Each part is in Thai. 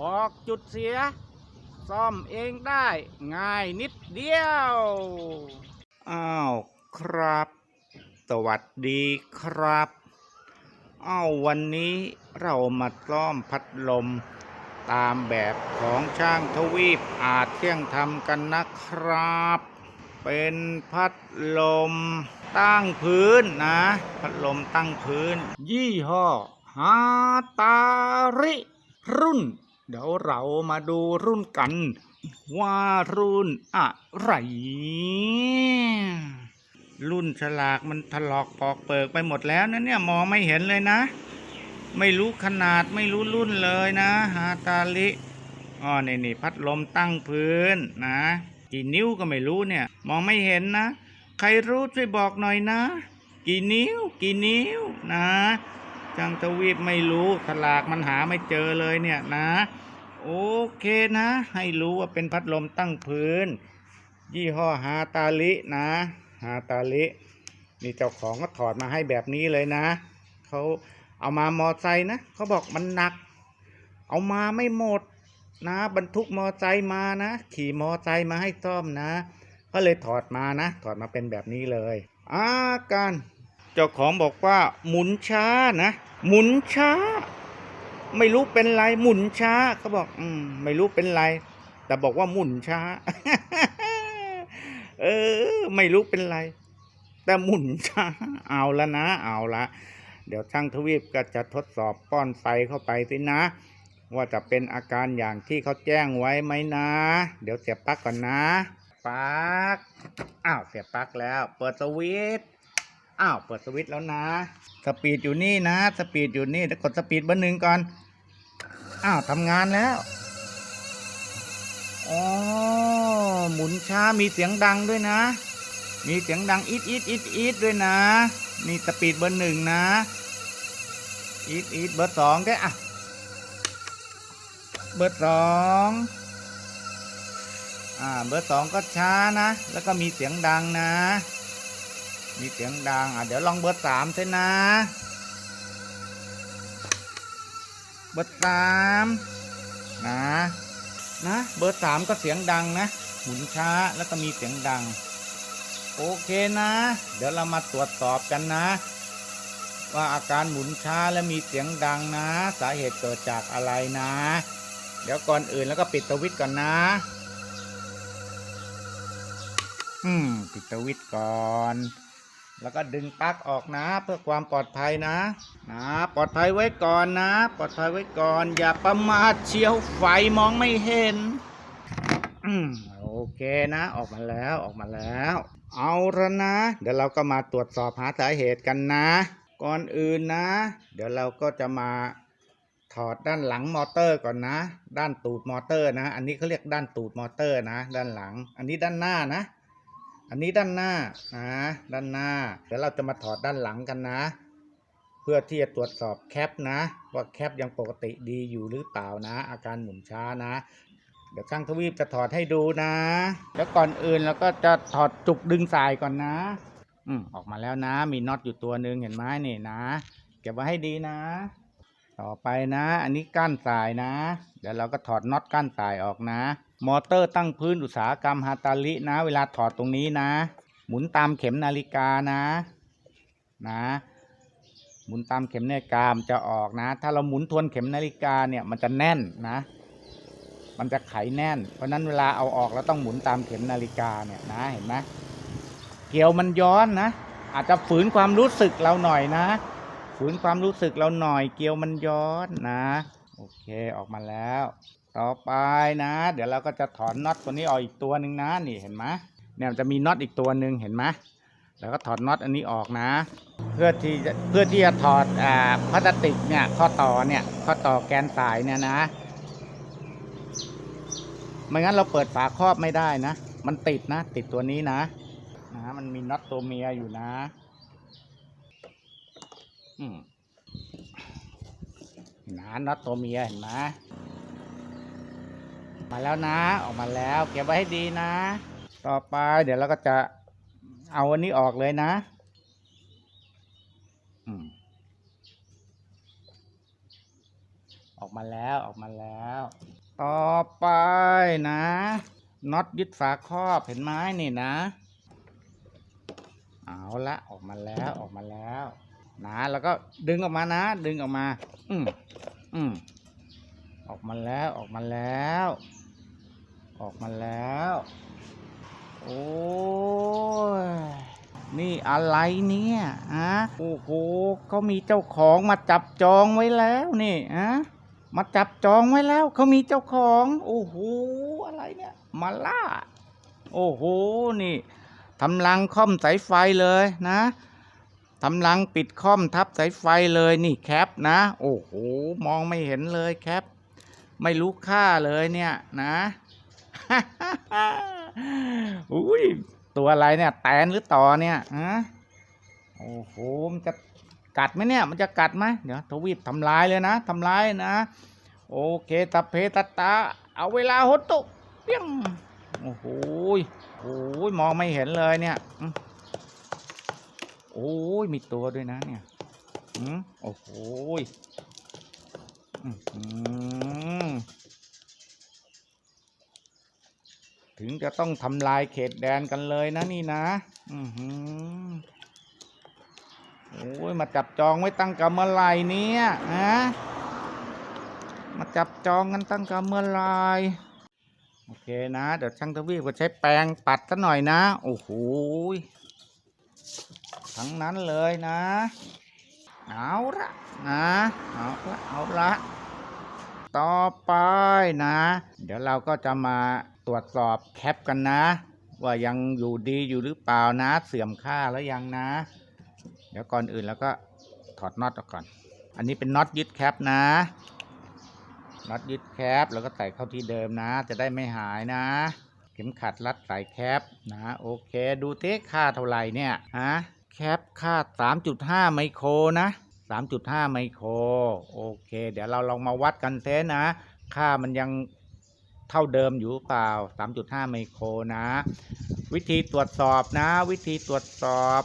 บอกจุดเสีย ซ่อมเองได้ง่ายนิดเดียว อ้าวครับ สวัสดีครับ อ้าววันนี้เรามาซ่อมพัดลม ตามแบบของช่างทวีปอาจเที่ยงทำกันนะครับ เป็นพัดลมตั้งพื้นนะ พัดลมตั้งพื้น ยี่ห้อฮาตาริรุ่น เดี๋ยวเรามาดูรุ่นกัน ว่ารุ่นอะไร รุ่นฉลากมันถลอกปอกเปิกไปหมดแล้วนะเนี่ยมองไม่เห็นเลยนะ ไม่รู้ขนาดไม่รู้รุ่นเลยนะ ฮาตาลิอ๋อนี่นี่พัดลมตั้งพื้นนะกี่นิ้วก็ไม่รู้เนี่ย มองไม่เห็นนะ ใครรู้ช่วยบอกหน่อยนะ กี่นิ้ว กี่นิ้วนะจังทวีปไม่รู้สลากมันหาไม่เจอเลยเนี่ยนะ โอเคนะ ให้รู้ว่าเป็นพัดลมตั้งพื้น ยี่ห้อฮาตาลินะฮาตาลินี่เจ้าของก็ถอดมาให้แบบนี้เลยนะเขาเอามามอไซค์นะเขาบอกมันหนัก เอามาไม่หมดนะ บรรทุกมอไซค์มานะ ขี่มอไซค์มาให้ซ่อมนะก็เลยถอดมานะ ถอดมาเป็นแบบนี้เลยอาการเจ้าของบอกว่าหมุนช้านะ หมุนช้า ไม่รู้เป็นไรหมุนช้าเขาบอก อืม ไม่รู้เป็นไร แต่บอกว่าหมุนช้า เออ ไม่รู้เป็นไร แต่หมุนช้า เอาละนะ เอาละเดี๋ยวช่างทวีปก็จะทดสอบป้อนไฟเข้าไปสินะ ว่าจะเป็นอาการอย่างที่เขาแจ้งไว้ไหมนะ เดี๋ยวเสียบปลั๊กก่อนนะปลั๊กอ้าวเสียบปลั๊กแล้ว เปิดสวิตช์ อ้าวเปิดสวิตช์แล้วนะ สปีดอยู่นี่นะ สปีดอยู่นี่เดี๋ยวกดสปีดเบอร์หนึ่งก่อน อ้าวทำงานแล้วอ๋อหมุนช้ามีเสียงดังด้วยนะ มีเสียงดังอีดอีดอีดอีดด้วยนะ นี่สปีดเบอร์หนึ่งนะอีดอีดเบอร์สองได้อะ เบอร์สองอ่าเบอร์สองก็ช้านะ แล้วก็มีเสียงดังนะ มีเสียงดัง อะ เดี๋ยวลองเบอร์สามเถอะนะ เบอร์สามนะ นะ เบอร์สามก็เสียงดังนะ หมุนช้าแล้วก็มีเสียงดัง โอเคนะ เดี๋ยวเรามาตรวจสอบกันนะ ว่าอาการหมุนช้าและมีเสียงดังนะ สาเหตุเกิดจากอะไรนะ เดี๋ยวก่อนอื่นแล้วก็ปิดสวิตช์ก่อนนะอืมปิดสวิตช์ก่อน แล้วก็ดึงปลั๊กออกนะ เพื่อความปลอดภัยนะนะปลอดภัยไว้ก่อนนะ ปลอดภัยไว้ก่อน อย่าประมาทเชียวไฟมองไม่เห็นโอเคนะ ออกมาแล้วออกมาแล้ว เอาละนะ เดี๋ยวเราก็มาตรวจสอบหาสาเหตุกันนะ ก่อนอื่นนะ เดี๋ยวเราก็จะมาถอดด้านหลังมอเตอร์ก่อนนะ ด้านตูดมอเตอร์นะ อันนี้เขาเรียกด้านตูดมอเตอร์นะ ด้านหลัง อันนี้ด้านหน้านะ อันนี้ด้านหน้านะด้านหน้าเดี๋ยวเราจะมาถอดด้านหลังกันนะ เพื่อที่จะตรวจสอบแคปนะ ว่าแคปยังปกติดีอยู่หรือเปล่านะ อาการหมุนช้านะ เดี๋ยวช่างทวีปจะถอดให้ดูนะ แล้วก่อนอื่นเราก็จะถอดจุกดึงสายก่อนนะ อืมออกมาแล้วนะ มีน็อตอยู่ตัวหนึ่งเห็นไหมนี่นะ เก็บไว้ให้ดีนะ ต่อไปนะ อันนี้ก้านสายนะ เดี๋ยวเราก็ถอดน็อตก้านสายออกนะ มอเตอร์ตั้งพื้นอุตสาหกรรมฮาตาลินะ เวลาถอดตรงนี้นะ หมุนตามเข็มนาฬิกานะนะ หมุนตามเข็มนาฬิกามจะออกนะ ถ้าเราหมุนทวนเข็มนาฬิกาเนี่ยมันจะแน่นนะ มันจะไขแน่น เพราะนั้นเวลาเอาออกเราต้องหมุนตามเข็มนาฬิกาเนี่ยนะเห็นไหมเกลียวมันย้อนนะ อาจจะฝืนความรู้สึกเราหน่อยนะ ฝืนความรู้สึกเราหน่อยเกลียวมันย้อนนะ โอเคออกมาแล้ว ต่อไปนะ เดี๋ยวเราก็จะถอนน็อตตัวนี้ออกอีกตัวหนึ่งนะนี่เห็นไหมเนี่ยจะมีน็อตอีกตัวหนึ่งเห็นไหมแล้วก็ถอดน็อตอันนี้ออกนะ เพื่อที่เพื่อที่จะถอดอ่าพลาสติกเนี่ยข้อต่อเนี่ยข้อต่อแกนสายเนี่ยนะไม่งั้นเราเปิดฝาครอบไม่ได้นะ มันติดนะ ติดตัวนี้นะนะมันมีน็อตตัวเมียอยู่นะ อืมนะน็อตตัวเมียเห็นไหม มาแล้วนะ ออกมาแล้วเก็บไว้ให้ดีนะ ต่อไปเดี๋ยวเราก็จะเอาอันนี้ออกเลยนะอออกมาแล้วออกมาแล้ว ต่อไปนะน็อตยึดฝาครอบเห็นไหมนี่นะ เอาละออกมาแล้วออกมาแล้ว นะแล้วก็ดึงออกมานะ ดึงออกมา อืมอืมออกมาแล้วออกมาแล้ว ออกมาแล้ว โอ้ย นี่อะไรเนี่ยฮะโอ้โหเขามีเจ้าของมาจับจองไว้แล้วนี่ฮะมาจับจองไว้แล้วเขามีเจ้าของ โอ้โหอะไรเนี่ยมาล่า โอ้โหนี่ทำรังค่อมสายไฟเลยนะทำรังปิดค่อมทับสายไฟเลยนี่แคปนะ โอ้โหมองไม่เห็นเลยแคป ไม่รู้ค่าเลยเนี่ยนะ อุ้ยตัวอะไรเนี่ย แตนหรือต่อเนี่ยฮะโอ้โหมันจะกัดไหมเนี่ย มันจะกัดไหมเดี๋ยวทวีปทำลายเลยนะทำลายนะ โอเคตะเพตะตา เอาเวลาหดตุเปี้ยงโอ้โหโอ้ยมองไม่เห็นเลยเนี่ยโอ้ยมีตัวด้วยนะเนี่ยอืมโอ้โหยอื้อหือ ถึงจะต้องทำลายเขตแดนกันเลยนะนี่นะ อือหือโอ้ยมาจับจองไว้ตั้งกับเมื่อไหร่เนี่ยฮะมาจับจองกันตั้งกับเมื่อไหร่โอเคนะ เดี๋ยวช่างทวีปก็ใช้แปรงปัดซะหน่อยนะ โอ้โหทั้งนั้นเลยนะ เอาละนะเอาละเอาละต่อไปนะ เดี๋ยวเราก็จะมา ตรวจสอบแคปกันนะ ว่ายังอยู่ดีอยู่หรือเปล่านะ เสื่อมค่าแล้วยังนะ เดี๋ยวก่อนอื่นแล้วก็ถอดน็อตออกก่อน อันนี้เป็นน็อตยึดแคปนะน็อตยึดแคปแล้วก็ใส่เข้าที่เดิมนะ จะได้ไม่หายนะ เข็มขัดรัดสายแคปนะโอเค ดูเทคค่าเท่าไหร่เนี่ยฮะแคปค่า 3.5 ไมโครนะ 3.5 ไมโคร โอเค เดี๋ยวเราลองมาวัดกันเทสนะ ค่ามันยัง เท่าเดิมอยู่เปล่า 3.5 ไมโครนะ วิธีตรวจสอบนะ วิธีตรวจสอบ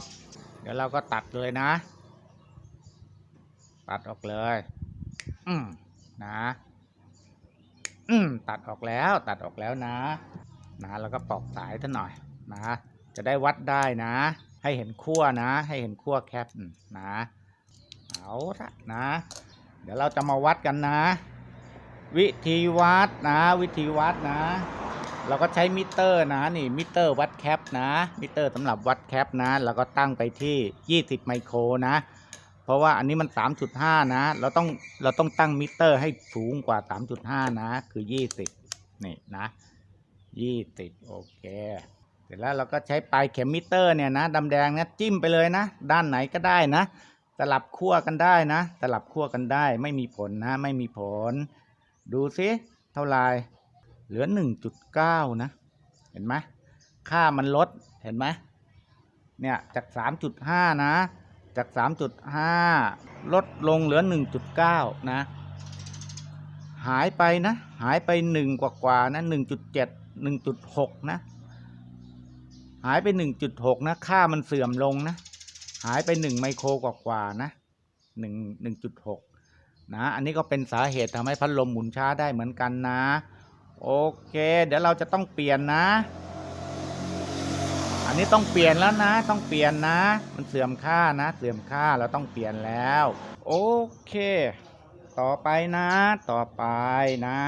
เดี๋ยวเราก็ตัดเลยนะ ตัดออกเลย อืมนะ อืมตัดออกแล้วตัดออกแล้วนะ นะแล้วก็ปอกสายท่านหน่อยนะ จะได้วัดได้นะ ให้เห็นขั้วนะ ให้เห็นขั้วแคปนะ เอาละนะ เดี๋ยวเราจะมาวัดกันนะ วิธีวัดนะ วิธีวัดนะ เราก็ใช้มิเตอร์นะนี่มิเตอร์วัดแคปนะมิเตอร์สำหรับวัดแคปนะเราก็ตั้งไปที่ 20 ไมโครนะ เพราะว่าอันนี้มัน 3.5 นะ เราต้องเราต้องตั้งมิเตอร์ให้สูงกว่า 3.5 นะ คือ 20 นี่นะ 20 โอเคเสร็จแล้วเราก็ใช้ปลายเข็มมิเตอร์เนี่ยนะดำแดงนี่ยจิ้มไปเลยนะ ด้านไหนก็ได้นะสลับขั้วกันได้นะสลับขั้วกันได้ ไม่มีผลนะ ไม่มีผล ดูซิเท่าไรเหลือ 1.9 นะ เห็นไหมค่ามันลดเห็นไหมเนี่ยจาก 3.5 นะ จาก 3.5 ลดลงเหลือ 1.9 นะ หายไปนะ หายไป 1 กว่ากว่านะ 1.7 1.6 นะ หายไป 1.6 นะ ค่ามันเสื่อมลงนะ หายไป 1 ไมโครกว่ากว่านะ 1 1.6 นะอันนี้ก็เป็นสาเหตุทำให้พัดลมหมุนช้าได้เหมือนกันนะ โอเค เดี๋ยวเราจะต้องเปลี่ยนนะ อันนี้ต้องเปลี่ยนแล้วนะ ต้องเปลี่ยนนะ มันเสื่อมค่านะ เสื่อมค่าเราต้องเปลี่ยนแล้ว โอเค ต่อไปนะ ต่อไปนะ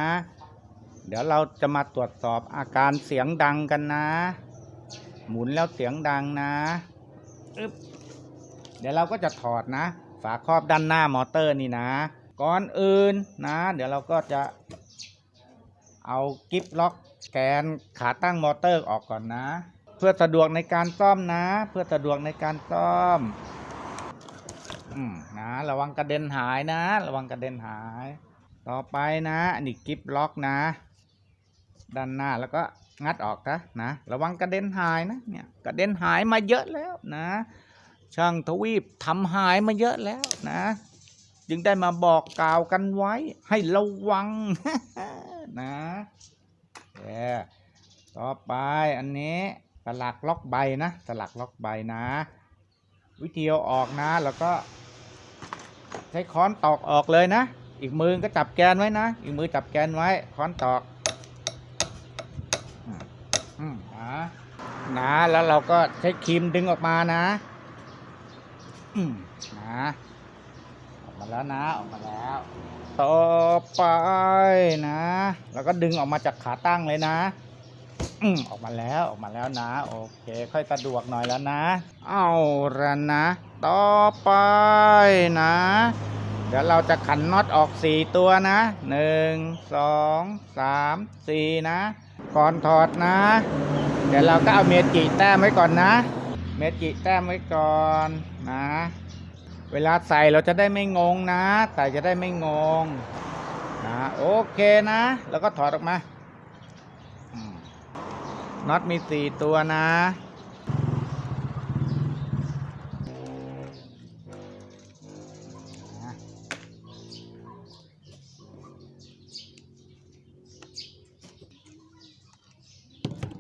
เดี๋ยวเราจะมาตรวจสอบอาการเสียงดังกันนะ หมุนแล้วเสียงดังนะอึ๊บเดี๋ยวเราก็จะถอดนะ ฝาครอบด้านหน้ามอเตอร์นี่นะ ก่อนอื่นนะ เดี๋ยวเราก็จะเอากิฟล็อกแกนขาตั้งมอเตอร์ออกก่อนนะ เพื่อสะดวกในการซ่อมนะ เพื่อสะดวกในการซ่อมอืมนะระวังกระเด็นหายนะ ระวังกระเด็นหาย ต่อไปนะอันนี้กิฟล็อกนะ ด้านหน้าแล้วก็งัดออกนะนะ ระวังกระเด็นหายนะเนี่ยกระเด็นหายมาเยอะแล้วนะ ช่างทวีปทำหายมาเยอะแล้วนะ จึงได้มาบอกกล่าวกันไว้ ให้ระวังนะต่อไปอันนี้สลักล็อกใบนะสลักล็อกใบนะ วิธีเอาออกนะ แล้วก็ ใช้ค้อนตอกออกเลยนะ อีกมือก็จับแกนไว้นะ อีกมือจับแกนไว้ ค้อนตอกอืมนะนะแล้วเราก็ใช้ครีมดึงออกมานะ อืมนะ มาแล้วนะออกมาแล้ว ต่อไปนะ แล้วก็ดึงออกมาจากขาตั้งเลยนะอออกมาแล้วออกมาแล้วนะ โอเค ค่อยสะดวกหน่อยแล้วนะ เอาละนะ ต่อไปนะ เดี๋ยวเราจะขันน็อตออกสี่ตัวนะหนึ่งสองสามสี่นะ ก่อนถอดนะ เดี๋ยวเราก็เอาเมจิแต้มไว้ก่อนนะ เมจิแต้มไว้ก่อนนะ เวลาใส่เราจะได้ไม่งงนะ ใส่จะได้ไม่งงนะโอเคนะ แล้วก็ถอดออกมาน็อตมีสี่ตัวนะนะ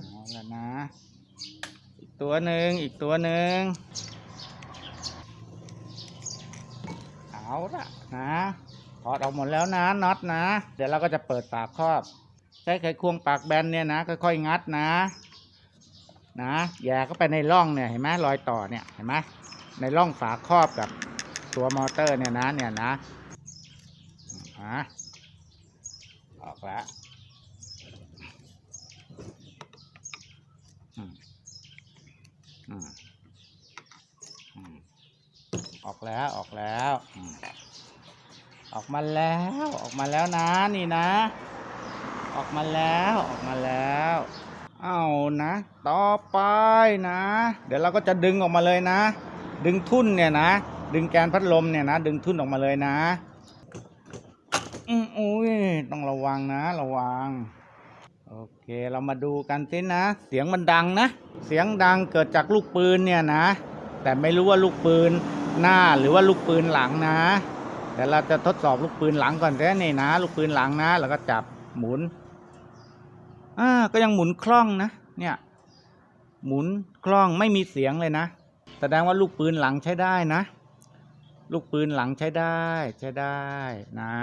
เอาละนะ อีกตัวหนึ่งอีกตัวหนึ่ง เอา ละนะถอดออกหมดแล้วนะน็อตนะ เดี๋ยวเราก็จะเปิดฝากครอบ ใช้ไขควงปากแบนเนี่ยนะค่อยๆงัดนะ นะแย่เข้าไปในร่องเนี่ยเห็นไหมรอยต่อเนี่ยเห็นไหมในร่องฝาครอบกับตัวมอเตอร์เนี่ยนะเนี่ยนะอะออกแล้วอืมอืมอืม ออกแล้วออกแล้วอืมออกมาแล้วออกมาแล้วนะนี่นะ ออกมาแล้วออกมาแล้ว เอานะ ต่อไปนะ เดี๋ยวเราก็จะดึงออกมาเลยนะ ดึงทุ่นเนี่ยนะ ดึงแกนพัดลมเนี่ยนะ ดึงทุ่นออกมาเลยนะอืมอุ้ยต้องระวังนะ ระวังโอเคเรามาดูกันสินะ เสียงมันดังนะ เสียงดังเกิดจากลูกปืนเนี่ยนะ แต่ไม่รู้ว่าลูกปืน หน้าหรือว่าลูกปืนหลังนะเดี๋ยวเราจะทดสอบลูกปืนหลังก่อนแค่นี่นะ ลูกปืนหลังนะ แล้วก็จับหมุนอ่าก็ยังหมุนคล่องนะ เนี่ย หมุนคล่องไม่มีเสียงเลยนะ แสดงว่าลูกปืนหลังใช้ได้นะ ลูกปืนหลังใช้ได้ใช้ได้นะ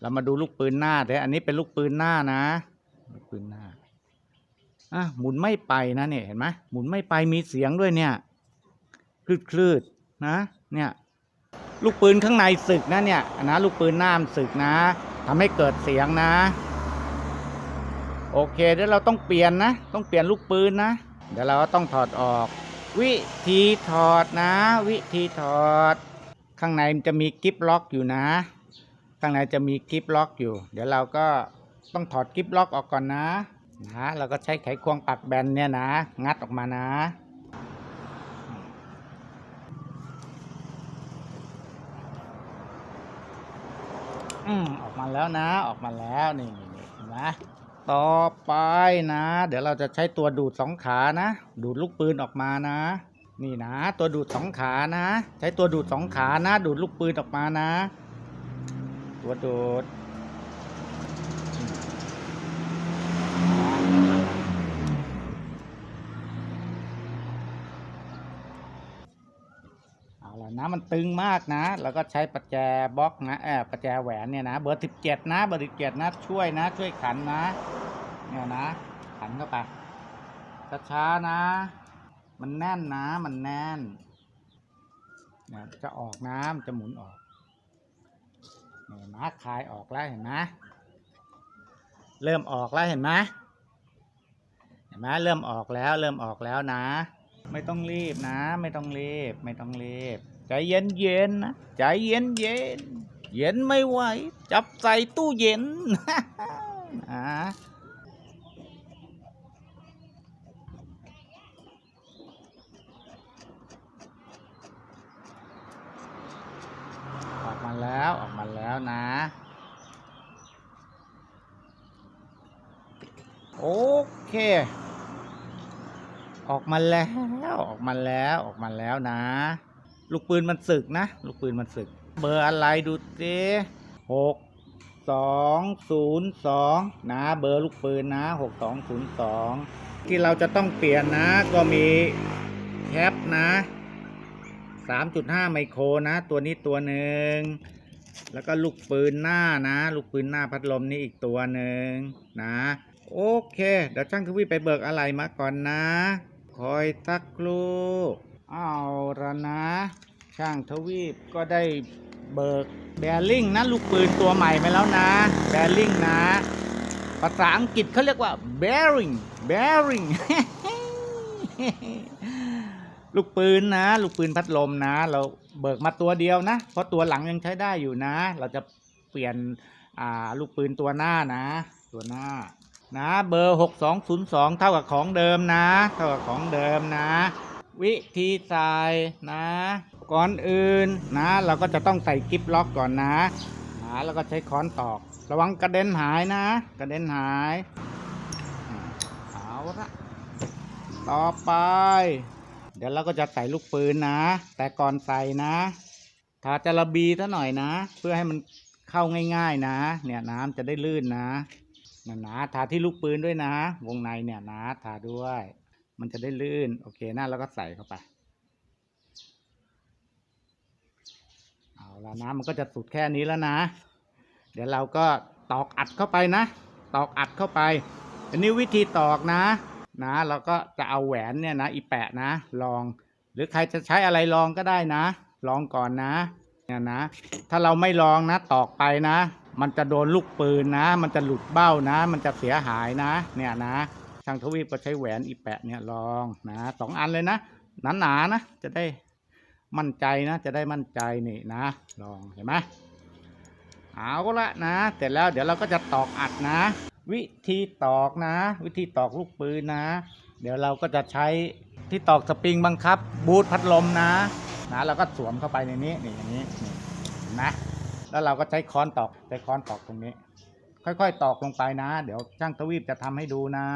เรามาดูลูกปืนหน้าเดี๋ยวอันนี้เป็นลูกปืนหน้านะลูกปืนหน้าอะหมุนไม่ไปนะเนี่ยเห็นไหมหมุนไม่ไปมีเสียงด้วยเนี่ยคลืดคลืด นะ เนี่ยลูกปืนข้างในสึกนะเนี่ยนะลูกปืนหน้ามสึกนะทำให้เกิดเสียงนะ โอเคเดี๋ยวเราต้องเปลี่ยนนะ ต้องเปลี่ยนลูกปืนนะ เดี๋ยวเราก็ต้องถอดออก วิธีถอดนะ วิธีถอด ข้างในมันจะมีกิฟล็อกอยู่นะ ข้างในจะมีกิฟล็อกอยู่ เดี๋ยวเราก็ต้องถอดกิฟล็อกออกก่อนนะนะเราก็ใช้ไขควงปักแบนเนี่ยนะ งัดออกมานะ อืมออกมาแล้วนะ ออกมาแล้วนี่นี่นี่เห็นไหมต่อไปนะ เดี๋ยวเราจะใช้ตัวดูดสองขานะ ดูดลูกปืนออกมานะ นี่นะ ตัวดูดสองขานะ ใช้ตัวดูดสองขานะ ดูดลูกปืนออกมานะ ตัวดูดเอาละนะ มันตึงมากนะ แล้วก็ใช้ประแจบล็อกนะเออประแจแหวนเนี่ยนะ เบอร์สิบเจ็ดนะ เบอร์สิบเจ็ดนะ ช่วยนะ ช่วยขันนะ เนี่ยนะ ขันเข้าไป ช้าๆนะ มันแน่นนะ มันแน่นนจะออกน้ำจะหมุนออกเนี่ยนะคลายออกแล้วเห็นไหมเริ่มออกแล้วเห็นไหมเห็นไหมเริ่มออกแล้ว เริ่มออกแล้วนะ ไม่ต้องรีบนะ ไม่ต้องรีบ ไม่ต้องรีบ ใจเย็นเย็นนะใจเย็นเย็นเย็นไม่ไหว จับใส่ตู้เย็นอ่าออกมาแล้วออกมาแล้วนะ โอเค ออกมาแล้วออกมาแล้วออกมาแล้วนะ ลูกปืนมันสึกนะ ลูกปืนมันสึก เบอร์อะไรดูสิหกสองศูนย์สองนะ เบอร์ลูกปืนนะหกสองศูนย์สองที่เราจะต้องเปลี่ยนนะ ก็มีแคปนะ3.5ไมโครนะ ตัวนี้ตัวหนึ่งแล้วก็ลูกปืนหน้านะ ลูกปืนหน้าพัดลมนี่อีกตัวหนึ่งนะ โอเค เดี๋ยวช่างทวีไปเบิกอะไรมาก่อนนะ คอยสักครู่ เอาละนะ ช่างทวีปก็ได้เบิกแบริ่งนะลูกปืนตัวใหม่มาแล้วนะ แบริ่งนะ ภาษาอังกฤษเขาเรียกว่า bearing bearing ลูกปืนนะ ลูกปืนพัดลมนะ เราเบิกมาตัวเดียวนะ เพราะตัวหลังยังใช้ได้อยู่นะ เราจะเปลี่ยนอ่าลูกปืนตัวหน้านะ ตัวหน้านะ เบอร์ 6202 เท่ากับของเดิมนะ เท่ากับของเดิมนะ วิธีใส่นะ ก่อนอื่นนะ เราก็จะต้องใส่กิฟล็อกก่อนนะนะแล้วก็ใช้ค้อนตอก ระวังกระเด็นหายนะ กระเด็นหายเอาละต่อไป เดี๋ยวเราก็จะใส่ลูกปืนนะ แต่ก่อนใส่นะทาจาระบีซะหน่อยนะ เพื่อให้มันเข้าง่าย ๆนะ เนี่ยน้ำจะได้ลื่นนะนะนะทาที่ลูกปืนด้วยนะ วงในเนี่ยนะทาด้วย มันจะได้ลื่น โอเคนะแล้วก็ใส่เข้าไป เอาละนะมันก็จะสุดแค่นี้แล้วนะ เดี๋ยวเราก็ตอกอัดเข้าไปนะ ตอกอัดเข้าไป อันนี้วิธีตอกนะ นะเราก็จะเอาแหวนเนี่ยนะอีแปะนะ ลอง หรือใครจะใช้อะไรลองก็ได้นะ ลองก่อนนะ เนี่ยนะ ถ้าเราไม่ลองนะ ตอกไปนะ มันจะโดนลูกปืนนะ มันจะหลุดเบ้านะ มันจะเสียหายนะ เนี่ยนะางทวีปก็ใช้แหวนอีแปะเนี่ยลองนะสองอันเลยนะหนาๆนะจะได้มั่นใจนะ จะได้มั่นใจนี่นะ ลองเห็นไหมเอาละนะ เสร็จแล้วเดี๋ยวเราก็จะตอกอัดนะ วิธีตอกนะ วิธีตอกลูกปืนนะ เดี๋ยวเราก็จะใช้ที่ตอกสปริงบังคับ บูทพัดลมนะนะเราก็สวมเข้าไปในนี้นี่อย่างนี้นี่นไหมแล้วเราก็ใช้ค้อนตอกใช้ค้อนตอกตรงนี้ ค่อยๆ ตอกลงไปนะ เดี๋ยวช่างทวีปจะทำให้ดูนะ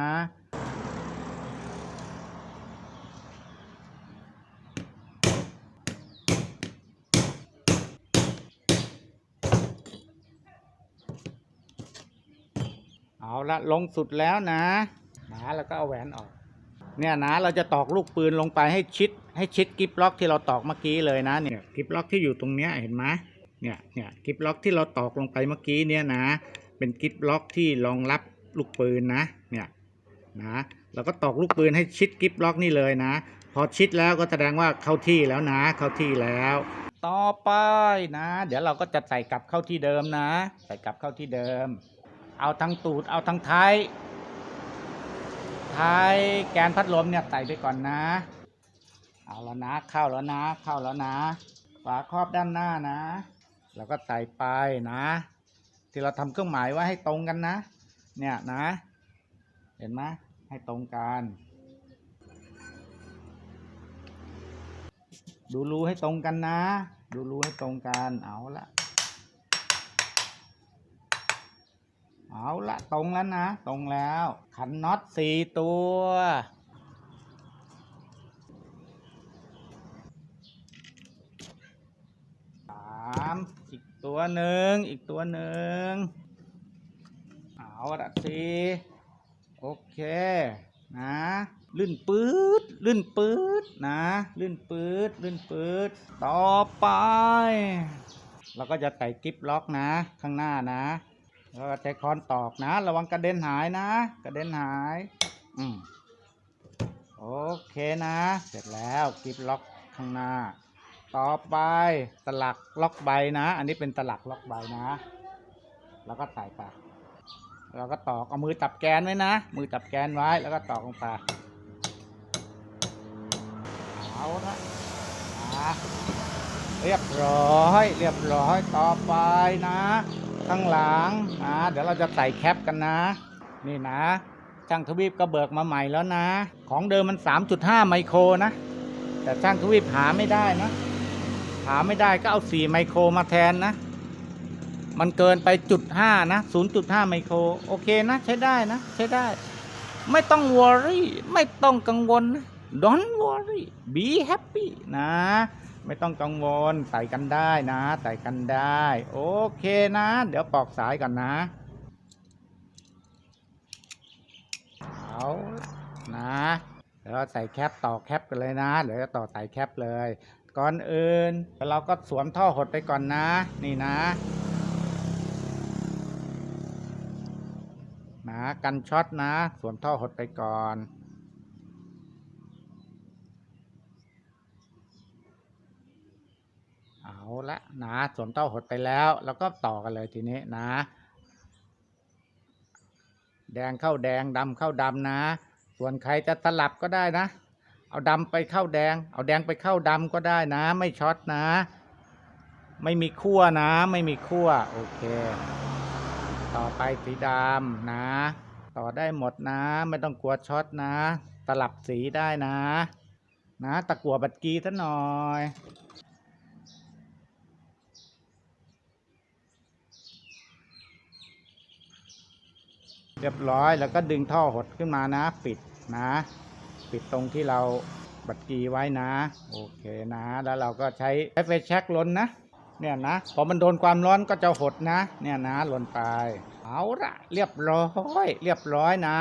ละลงสุดแล้วนะนะแล้วก็เอาแหวนออก เนี่ยนะเราจะตอกลูกปืนลงไปให้ชิด ให้ชิดกิฟล็อกที่เราตอกเมื่อกี้เลยนะเนี่ยกิฟล็อกที่อยู่ตรงเนี้ยเห็นไหมเนี่ยเนี่ยกิฟล็อกที่เราตอกลงไปเมื่อกี้เนี่ยนะ เป็นกิฟล็อกที่รองรับลูกปืนนะเนี่ยนะเราก็ตอกลูกปืนให้ชิดกิฟล็อกนี่เลยนะ พอชิดแล้วก็แสดงว่าเข้าที่แล้วนะ เข้าที่แล้ว ต่อไปนะ เดี๋ยวเราก็จะใส่กลับเข้าที่เดิมนะ ใส่กลับเข้าที่เดิม เอาทั้งตูดเอาทั้งท้าย ท้ายแกนพัดลมเนี่ยใส่ไปก่อนนะ เอาแล้วนะเข้าแล้วนะ เข้าแล้วนะฝาครอบด้านหน้านะเราก็ใส่ไปนะ ที่เราทำเครื่องหมายไว่าให้ตรงกันนะ เนี่ยนะ เห็นไหมให้ตรงกันดูรูให้ตรงกันนะ ดูรูให้ตรงกันเอาละ เอาละตรงแล้วนะ ตรงแล้วขันน็อตสี่ตัว สาม อีกตัวหนึ่ง อีกตัวหนึ่ง เอาละสี่โอเค นะลื่นปื๊ดลื่นปื๊ดนะ ลื่นปื๊ดลื่นปื๊ดต่อไป เราก็จะใส่กิ๊บล็อกนะ ข้างหน้านะ แล้วก็ใช้ค้อนตอกนะ ระวังกระเด็นหายนะ กระเด็นหาย อืมโอเคนะ เสร็จแล้วกริปล็อกข้างหน้า ต่อไปตลักล็อกใบนะ อันนี้เป็นตลักล็อกใบนะ แล้วก็ใส่ไปเราก็ตอกเอามือจับแกนไว้นะ มือจับแกนไว้แล้วก็ตอกลงไปเอาละเรียบร้อย เรียบร้อยต่อไปนะ ข้างหลังนะเดี๋ยวเราจะใส่แคปกันนะ นี่นะช่างทวีปก็เบิกมาใหม่แล้วนะ ของเดิมมัน 3.5 ไมโครนะ แต่ช่างทวีปหาไม่ได้นะ หาไม่ได้ก็เอา 4 ไมโครมาแทนนะ มันเกินไปจุด5นะ 0.5 ไมโคร โอเคนะ ใช้ได้นะ ใช้ได้ ไม่ต้องวอรี่ไม่ต้องกังวลนะ don't worry be happy นะ ไม่ต้องกังวลใส่กันได้นะใส่กันได้ โอเคนะ เดี๋ยวปอกสายก่อนนะเอานะเดี๋ยวใส่แคปต่อแคปกันเลยนะเดี๋ยวต่อใส่แคปเลย ก่อนอื่นเราก็สวมท่อหดไปก่อนนะ นี่นะนะกันช็อตนะ สวมท่อหดไปก่อน เอาละนะส่วนท่อหดไปแล้ว แล้วก็ต่อกันเลยทีนี้นะ แดงเข้าแดงดำเข้าดำนะ ส่วนใครจะสลับก็ได้นะ เอาดำไปเข้าแดง เอาแดงไปเข้าดำก็ได้นะ ไม่ช็อตนะ ไม่มีขั้วนะ ไม่มีขั้วโอเค ต่อไปสีดำนะ ต่อได้หมดนะ ไม่ต้องกลัวช็อตนะสลับสีได้นะ นะตะกัวบัดกีซะหน่อย เรียบร้อยแล้วก็ดึงท่อหดขึ้นมานะ ปิดนะ ปิดตรงที่เราบัดกีไว้นะ โอเคนะ แล้วเราก็ใช้ไฟแช็กลนนะ เนี่ยนะ พอมันโดนความร้อนก็จะหดนะ เนี่ยนะหล่นไป เอาละเรียบร้อย เรียบร้อยนะ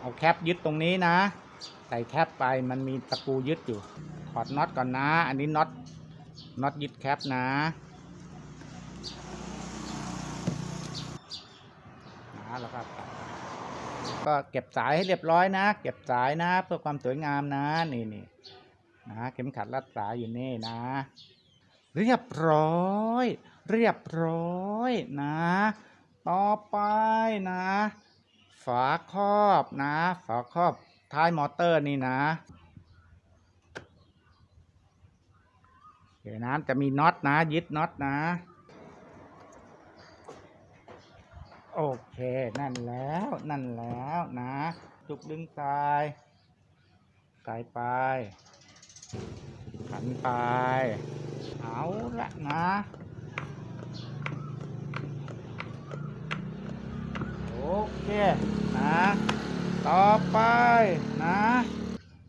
เอาแคปยึดตรงนี้นะ ใส่แคปไปมันมีตะปูยึดอยู่ถอดน็อตก่อนนะ อันนี้น็อตน็อตยึดแคปนะนะแล้วก็ ก็เก็บสายให้เรียบร้อยนะ เก็บสายนะ เพื่อความสวยงามนะนี่นี่นะเข็มขัดรัดสายอยู่นี่นะ เรียบร้อย เรียบร้อยนะ ต่อไปนะ ฝาครอบนะ ฝาครอบท้ายมอเตอร์นี่นะเดี๋ยวนะจะมีน็อตนะ ยึดน็อตนะ โอเคนั่นแล้วนั่นแล้วนะ จุกดึงสายสายไปขันไป เอาละนะโอเคนะต่อไปนะ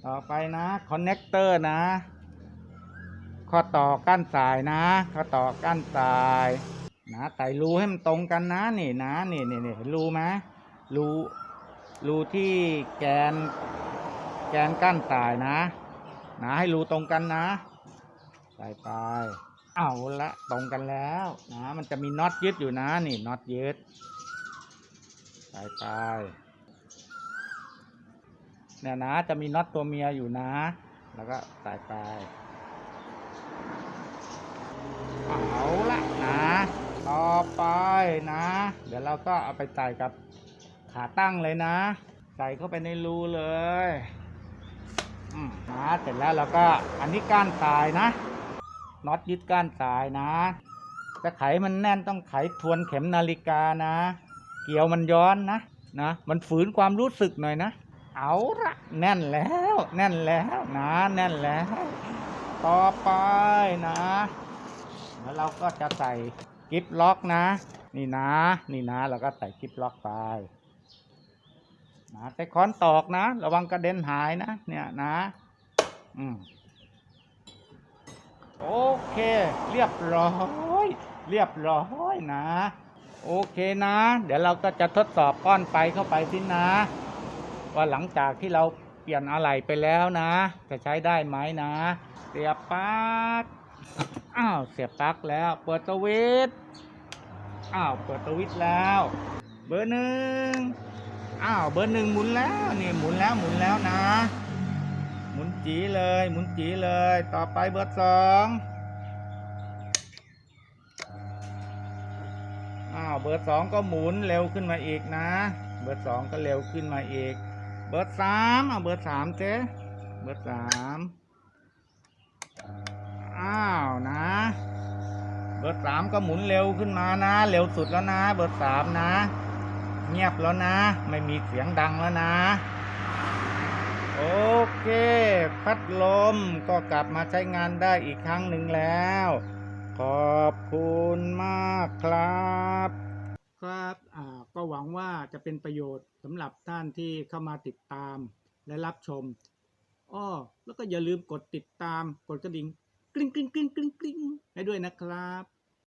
ต่อไปนะคอนเนคเตอร์นะ ข้อต่อก้านสายนะ ข้อต่อก้านสาย นะใส่รูให้มันตรงกันนะนี่นะนี่นี่นี่เห็นรูไหมรูรูที่แกน แกนก้านสายนะนะให้รูตรงกันนะใส่ไปเอาละตรงกันแล้วนะมันจะมีน็อตยึดอยู่นะนี่น็อตยึดใส่ไปเนี่ยนะจะมีน็อตตัวเมียอยู่นะ แล้วก็ใส่ไปเอาละนะ ต่อไปนะ เดี๋ยวเราก็เอาไปใส่กับขาตั้งเลยนะ ใส่เข้าไปในรูเลยนะเสร็จแล้วเราก็อันนี้ก้านสายนะน็อตยึดก้านสายนะ จะไขมันแน่นต้องไขทวนเข็มนาฬิกานะ เกี่ยวมันย้อนนะนะมันฝืนความรู้สึกหน่อยนะ เอาละแน่นแล้ว แน่นแล้วนะแน่นแล้ว ต่อไปนะ แล้วเราก็จะใส่ กิฟล็อกนะ นี่นะ นี่นะเราก็ใส่กิฟล็อกไปนะใส่ค้อนตอกนะ ระวังกระเด็นหายนะ เนี่ยนะ อืมโอเค เรียบร้อย เรียบร้อยนะ โอเคนะ เดี๋ยวเราก็จะทดสอบก้อนไฟเข้าไปสินะ ว่าหลังจากที่เราเปลี่ยนอะไหล่ไปแล้วนะ จะใช้ได้ไหมนะเสียบปั๊ก อ้าวเสียบปลั๊กแล้ว เปิดสวิตช์อ้าวเปิดสวิตช์แล้ว เบอร์หนึ่งอ้าวเบอร์หนึ่งหมุนแล้วนี่หมุนแล้วหมุนแล้วนะ หมุนจีเลย หมุนจีเลย ต่อไปเบอร์สองอ้าวเบอร์สองก็หมุนเร็วขึ้นมาอีกนะ เบอร์สองก็เร็วขึ้นมาอีก เบอร์สามเอาเบอร์สามเจ๊เบอร์สามาวนะ เบอร์สามก็หมุนเร็วขึ้นมานะ เร็วสุดแล้วนะ เบอร์สามนะ เงียบแล้วนะ ไม่มีเสียงดังแล้วนะ โอเค พัดลมก็กลับมาใช้งานได้อีกครั้งหนึ่งแล้ว ขอบคุณมากครับ ครับอ่าก็หวังว่าจะเป็นประโยชน์สำหรับท่านที่เข้ามาติดตามและรับชมอ้อแล้วก็อย่าลืมกดติดตาม กดกระดิ่ง กริ้งกริ้งกริ้งกริ้งกริ้งให้ด้วยนะครับ